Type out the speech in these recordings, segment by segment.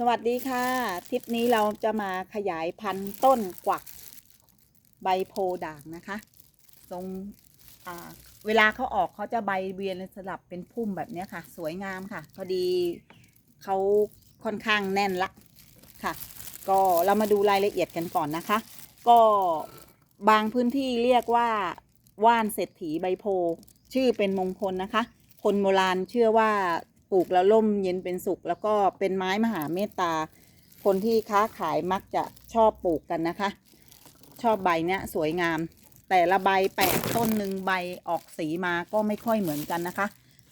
สวัสดีค่ะ ทริปนี้เราจะมาขยายพันธุ์ต้นกวักใบโพด่างนะคะ ตรงเวลาเขาออกเขาจะใบเวียนสลับเป็นพุ่มแบบนี้ค่ะ สวยงามค่ะ พอดีเขาค่อนข้างแน่นละค่ะ ก็เรามาดูรายละเอียดกันก่อนนะคะ ก็บางพื้นที่เรียกว่าว่านเศรษฐีใบโพ ชื่อเป็นมงคลนะคะ คนโบราณเชื่อว่า ปลูกแล้วร่มเย็นเป็นสุข แล้วก็เป็นไม้มหาเมตตา คนที่ค้าขายมักจะชอบปลูกกันนะคะ ชอบใบเนี้ยสวยงาม แต่ละใบแปลกต้นหนึ่งใบออกสีมาก็ไม่ค่อยเหมือนกันนะคะ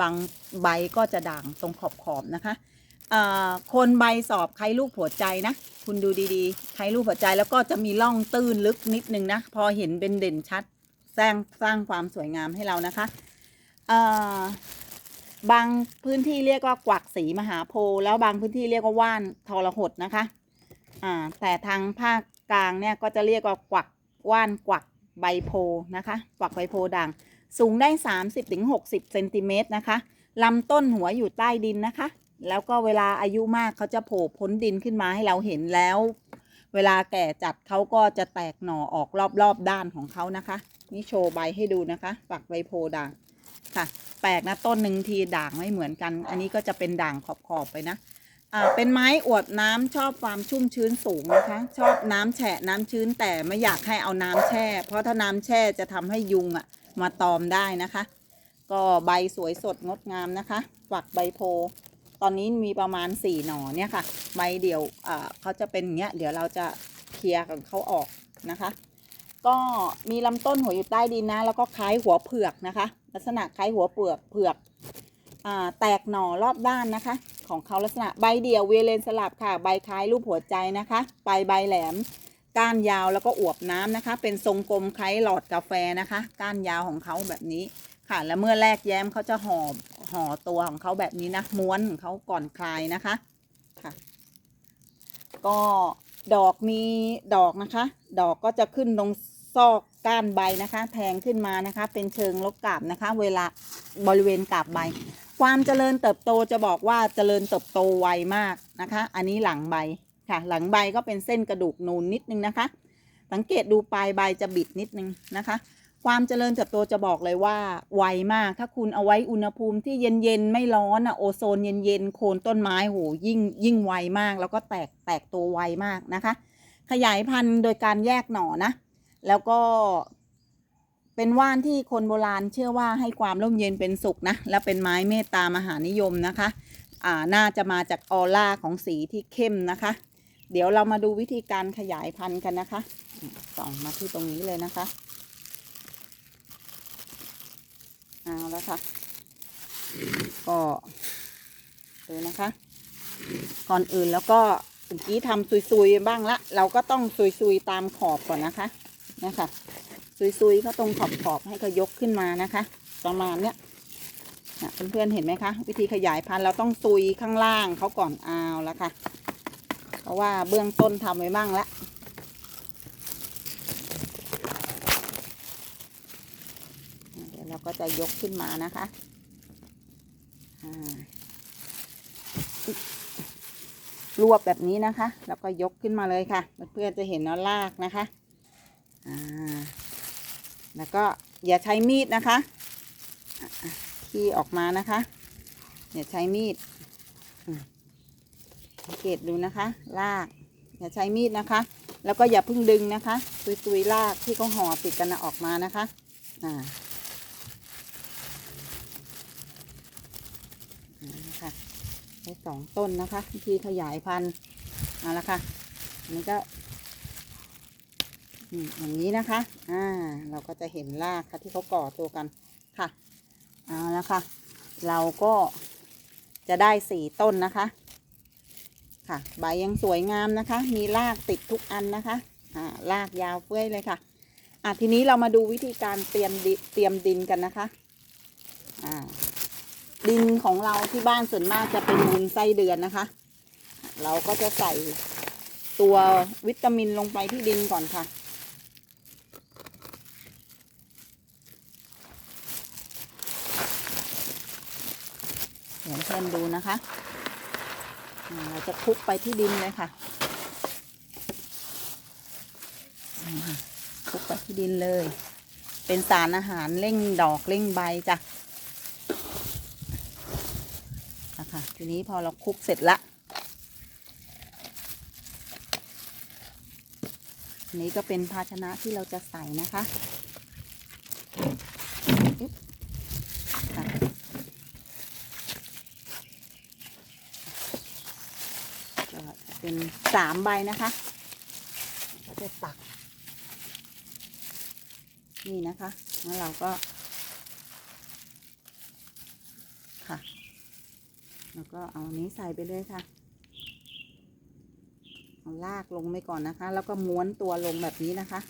บางใบก็จะด่างตรงขอบขอบนะคะเอ่อคนใบสอบใครลูกหัวใจนะ คุณดูดีๆใครลูกหัวใจแล้วก็จะมีร่องตื้นลึกนิดนึงนะ พอเห็นเป็นเด่นชัดสร้างสร้างความสวยงามให้เรานะคะเอ่อ บางพื้นที่เรียกว่ากวักสีมหาโพธิ์แล้วบางพื้นที่เรียกว่าว่านทรหดนะคะ อ่า แต่ทางภาคกลางเนี่ยก็จะเรียกว่ากวักว่านกวักใบโพนะคะ กวักใบโพด่างสูงได้ 30-60เซนติเมตรนะคะลำต้นหัวอยู่ใต้ดินนะคะ แล้วก็เวลาอายุมากเขาจะโผล่พ้นดินขึ้นมาให้เราเห็นแล้ว เวลาแก่จัดเขาก็จะแตกหน่อออกรอบๆด้านของเขานะคะ นี่โชว์ใบให้ดูนะคะ ฝักใบโพด่าง ค่ะ แปลกนะต้นหนึ่งทีด่างไม่เหมือนกัน อันนี้ก็จะเป็นด่างขอบๆไปนะอ่าเป็นไม้อวดน้ำชอบความชุ่มชื้นสูงนะคะ ชอบน้ำแฉะน้ำชื้นแต่ไม่อยากให้เอาน้ำแช่ เพราะถ้าน้ำแช่จะทำให้ยุงอะ่ะมาตอมได้นะคะ ก็ใบสวยสดงดงามนะคะฝักใบโพตอนนี้มีประมาณ 4 หน่อเนี่ยค่ะ ใบเดียวอ่าเขาจะเป็นอย่างเงี้ย เดี๋ยวเราจะเคลียร์กับเขาออกนะคะ ก็มีลำต้นหัวอยู่ใต้ดินนะ แล้วก็คล้ายหัวเผือกนะคะ ลักษณะคล้ายหัวเปลือกเผือกแตกหน่อรอบด้านนะคะ ของเขาลักษณะใบเดี่ยวเวเลนสลับค่ะ ใบคล้ายรูปหัวใจนะคะปลายใบแหลม ก้านยาวแล้วก็อวบน้ำนะคะ เป็นทรงกลมคล้ายหลอดกาแฟนะคะ ก้านยาวของเขาแบบนี้ค่ะ แล้วเมื่อแรกแย้มเขาจะห่อห่อตัวของเขาแบบนี้นะม้วนของเขาก่อนคลายนะคะค่ะ ก็ดอกมีดอกนะคะ ดอกก็จะขึ้นตรง ซอกก้านใบนะคะแทงขึ้นมานะคะ เป็นเชิงลกกาบนะคะ เวลาบริเวณกาบใบ ความเจริญเติบโตจะบอกว่าเจริญเติบโตไวมากนะคะ อันนี้หลังใบค่ะ หลังใบก็เป็นเส้นกระดูกนูนนิดนึงนะคะ สังเกตดูปลายใบจะบิดนิดนึงนะคะ ความเจริญเติบโตจะบอกเลยว่าไวมาก ถ้าคุณเอาไว้อุณหภูมิที่เย็นๆไม่ร้อนอะโอโซนเย็นๆโคนต้นไม้โหยิ่งยิ่งไวมาก แล้วก็แตกแตกตัวไวมากนะคะ ขยายพันธุ์โดยการแยกหน่อนะ แล้วก็เป็นว่านที่คนโบราณเชื่อว่าให้ความร่มเย็นเป็นสุขนะ และเป็นไม้เมตตามหานิยมนะคะ อ่า น่าจะมาจากออร่าของสีที่เข้มนะคะ เดี๋ยวเรามาดูวิธีการขยายพันธุ์กันนะคะส่องมาที่ตรงนี้เลยนะคะ เอาแล้วค่ะ ก็ดูนะคะ ก่อนอื่นแล้วก็เมื่อกี้ทำซุยๆบ้างละ เราก็ต้องซุยๆตามขอบก่อนนะคะ นะคะซุยๆเขาตรงขอบๆให้เขายกขึ้นมานะคะ ประมาณเนี้ยนะเพื่อนๆเห็นไหมคะ วิธีขยายพันธุ์เราต้องซุยข้างล่างเขาก่อนเอาแล้วค่ะ เพราะว่าเบื้องต้นทำไว้บ้างแล้วเดี๋ยวเราก็จะยกขึ้นมานะคะรวบแบบนี้นะคะ แล้วก็ยกขึ้นมาเลยค่ะ เพื่อนๆจะเห็นว่าะลากนะคะ แล้วก็อย่าใช้มีดนะคะอะอะขี้ออกมานะคะอย่าใช้มีดสังเกตดูนะคะ ลาก อย่าใช้มีดนะคะ แล้วก็อย่าเพึ่งดึงนะคะ ตุยๆลากที่เขาห่อติดกันออกมานะคะอ่าค่ะได้สองต้นนะคะวิธีขยายพันธุ์เอาละค่ะอันนี้ก็ อืมอย่างนี้นะคะ อ่า เราก็จะเห็นรากค่ะที่เขาก่อตัวกันค่ะ เอาละค่ะ เราก็จะได้สี่ต้นนะคะ ค่ะ ใบยังสวยงามนะคะ มีรากติดทุกอันนะคะ อ่า รากยาวเฟ้ยเลยค่ะ อะทีนี้เรามาดูวิธีการเตรียมดิเตรียมดินกันนะคะ อ่า ดินของเราที่บ้านส่วนมากจะเป็นดินไส้เดือนนะคะ เราก็จะใส่ตัววิตามินลงไปที่ดินก่อนค่ะ เดี๋ยวเพื่อนดูนะคะ เราจะคลุกไปที่ดินเลยค่ะคลุกไปที่ดินเลย เป็นสารอาหารเร่งดอกเร่งใบจ้ะนะคะทีนี้พอเราคลุกเสร็จละนนี้ก็เป็นภาชนะที่เราจะใส่นะคะอึ๊บค่ะก็ เป็นสามใบนะคะก็จะตัก นี่นะคะแล้วเราก็ค่ะ แล้วก็เอาอันนี้ใส่ไปเลยค่ะเอาลากลงไปก่อนนะคะ แล้วก็ม้วนตัวลงแบบนี้นะคะ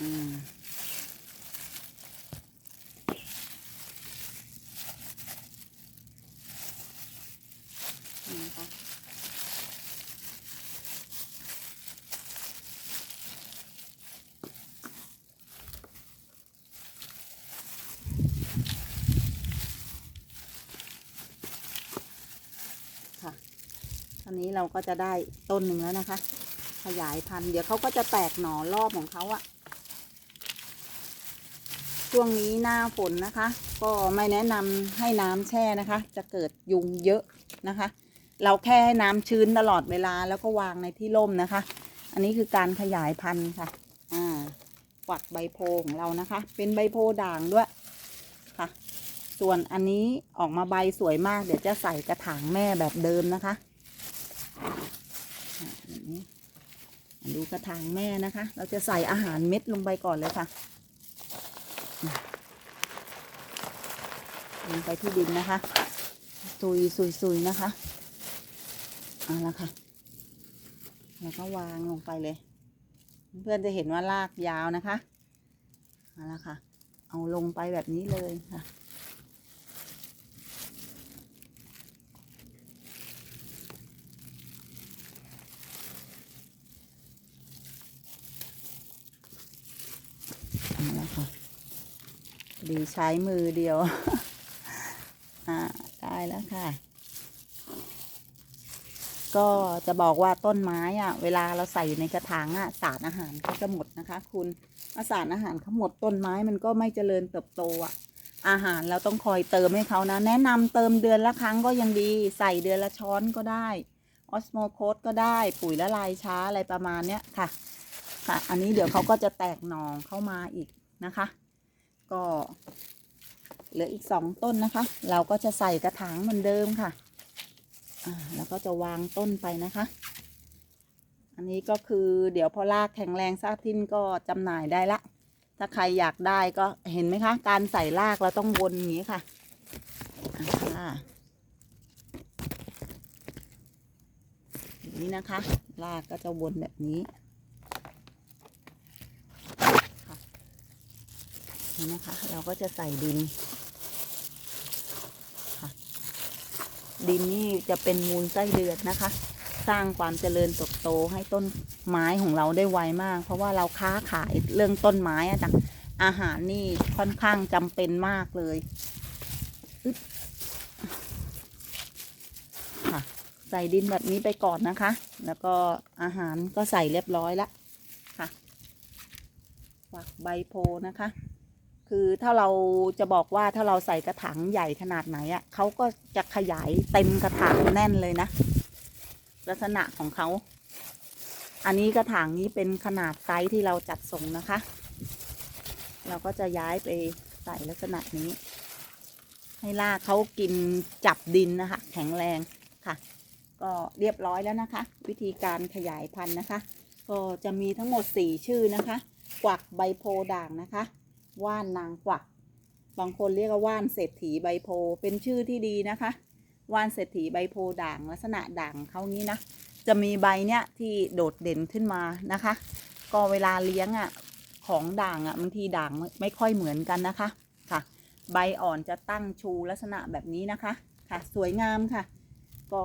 อืมนี่นะคะค่ะต อนนี้เราก็จะได้ต้นหนึ่งแล้วนะคะ ขยายพันธุ์เดี๋ยวเขาก็จะแตกหน่อรอบของเขาอะช่วงนี้หน้าฝนนะคะ ก็ไม่แนะนำให้น้ำแช่นะคะ จะเกิดยุงเยอะนะคะ เราแค่ให้น้ำชื้นตลอดเวลาแล้วก็วางในที่ร่มนะคะ อันนี้คือการขยายพันธุ์ค่ะ อ่าฝักใบโพของเรานะคะ เป็นใบโพด่างด้วยค่ะ ส่วนอันนี้ออกมาใบสวยมาก เดี๋ยวจะใส่กระถางแม่แบบเดิมนะคะ แบบนี้ดูกระถางแม่นะคะ เราจะใส่อาหารเม็ดลงไปก่อนเลยค่ะลงไปที่ดินนะคะซุยซุยซุยนะคะเอาละค่ะ แล้วก็วางลงไปเลย เพื่อนจะเห็นว่ารากยาวนะคะเอาละค่ะ เอาลงไปแบบนี้เลยค่ะ เอาละค่ะดีใช้มือเดียว อ่าได้แล้วค่ะ ก็จะบอกว่าต้นไม้อะเวลาเราใส่อยู่ในกระถางอะสารอาหารก็จะหมดนะคะ คุณถ้าสารอาหารเขาหมดต้นไม้มันก็ไม่เจริญเติบโตอะอาหารเราต้องคอยเติมให้เขานะ แนะนำเติมเดือนละครั้งก็ยังดี ใส่เดือนละช้อนก็ได้ ออสโมโคสก็ได้ ปุ๋ยละลายช้าอะไรประมาณเนี้ยค่ะ ค่ะ อันนี้เดี๋ยวเขาก็จะแตกหน่อเข้ามาอีกนะคะ ก็เหลืออีกสองต้นนะคะ เราก็จะใส่กระถางเหมือนเดิมค่ะอ่าแล้วก็จะวางต้นไปนะคะ อันนี้ก็คือเดี๋ยวพอรากแข็งแรงซาทิ้นก็จำหน่ายได้ละ ถ้าใครอยากได้ก็เห็นไหมคะ การใส่รากเราต้องวนอย่างนี้ค่ะอ่าอย่างนี้นะคะ รากก็จะวนแบบนี้ นี่นะคะ เราก็จะใส่ดินดินนี่จะเป็นมูลไส้เดือนนะคะ สร้างความเจริญเติบโตให้ต้นไม้ของเราได้ไวมาก เพราะว่าเราค้าขายเรื่องต้นไม้อะจ้ะอาหารนี่ค่อนข้างจำเป็นมากเลยค่ะใส่ดินแบบนี้ไปก่อนนะคะ แล้วก็อาหารก็ใส่เรียบร้อยล้วค่ะฝักใบโพนะคะ คือถ้าเราจะบอกว่าถ้าเราใส่กระถางใหญ่ขนาดไหนอะ่ะเขาก็จะขยายเต็มกระถางแน่นเลยนะ ลักษณะของเขา อันนี้กระถางนี้เป็นขนาดไซส์ที่เราจัดส่งนะคะ เราก็จะย้ายไปใส่ลักษณะนี้ ให้รากเขากินจับดินนะคะ แข็งแรงค่ะ ก็เรียบร้อยแล้วนะคะ วิธีการขยายพันธุ์นะคะ ก็จะมีทั้งหมดสี่ชื่อนะคะ กวักใบโพด่างนะคะ ว่านนางกวัก บางคนเรียกว่าว่านเศรษฐีใบโพ เป็นชื่อที่ดีนะคะ ว่านเศรษฐีใบโพด่างลักษณะด่างเขานี้นะ จะมีใบเนี้ยที่โดดเด่นขึ้นมานะคะ ก็เวลาเลี้ยงอะของด่างอะบางทีด่างไม่ค่อยเหมือนกันนะคะค่ะ ใบอ่อนจะตั้งชูลักษณะแบบนี้นะคะค่ะ สวยงามค่ะ ก็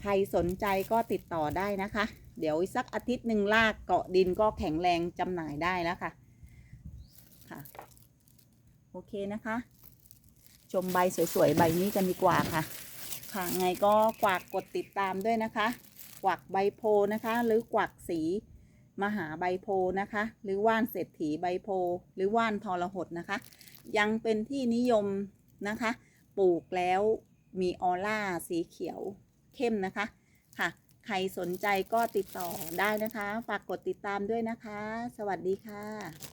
ใครสนใจก็ติดต่อได้นะคะ เดี๋ยวสักอาทิตย์หนึ่งลากเกาะดินก็แข็งแรงจำหน่ายได้แล้วค่ะ ค่ะ โอเคนะคะ ชมใบสวยๆ ใบนี้กันดีกว่าค่ะ ค่ะ ไงก็กวากกดติดตามด้วยนะคะ กวักใบโพนะคะ หรือกวักสีมหาใบโพนะคะ หรือว่านเศรษฐีใบโพ หรือว่านทรหดนะคะ ยังเป็นที่นิยมนะคะ ปลูกแล้วมีออร่าสีเขียวเข้มนะคะ ค่ะ ใครสนใจก็ติดต่อได้นะคะ ฝากกดติดตามด้วยนะคะ สวัสดีค่ะ